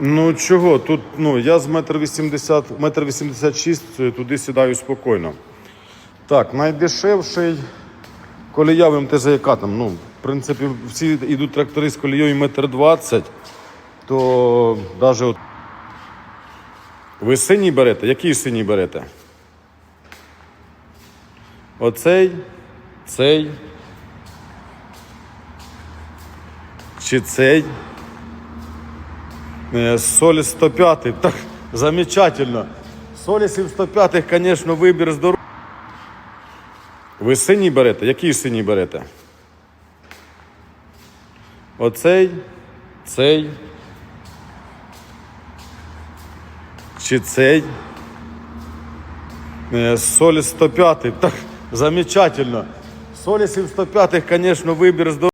Ну чого? Тут ну я з метр вісімдесят, метр вісімдесят шість е, туди сідаю спокійно. Так, найдешевший колія в МТЗ яка там? Ну, в принципі, всі йдуть трактори з колією метр двадцять, то навіть от. Ви синій берете? Який синій берете? Оцей, цей. Чи цей? Е, 105. Так, замечательно. Солісів 105, звісно, вибір здоровий. Ви синій берете? Який синій берете? Оцей, цей. Чи цей? Е, Соліс 105. Так, замечательно. Солісів 105, звісно, вибір здоровий.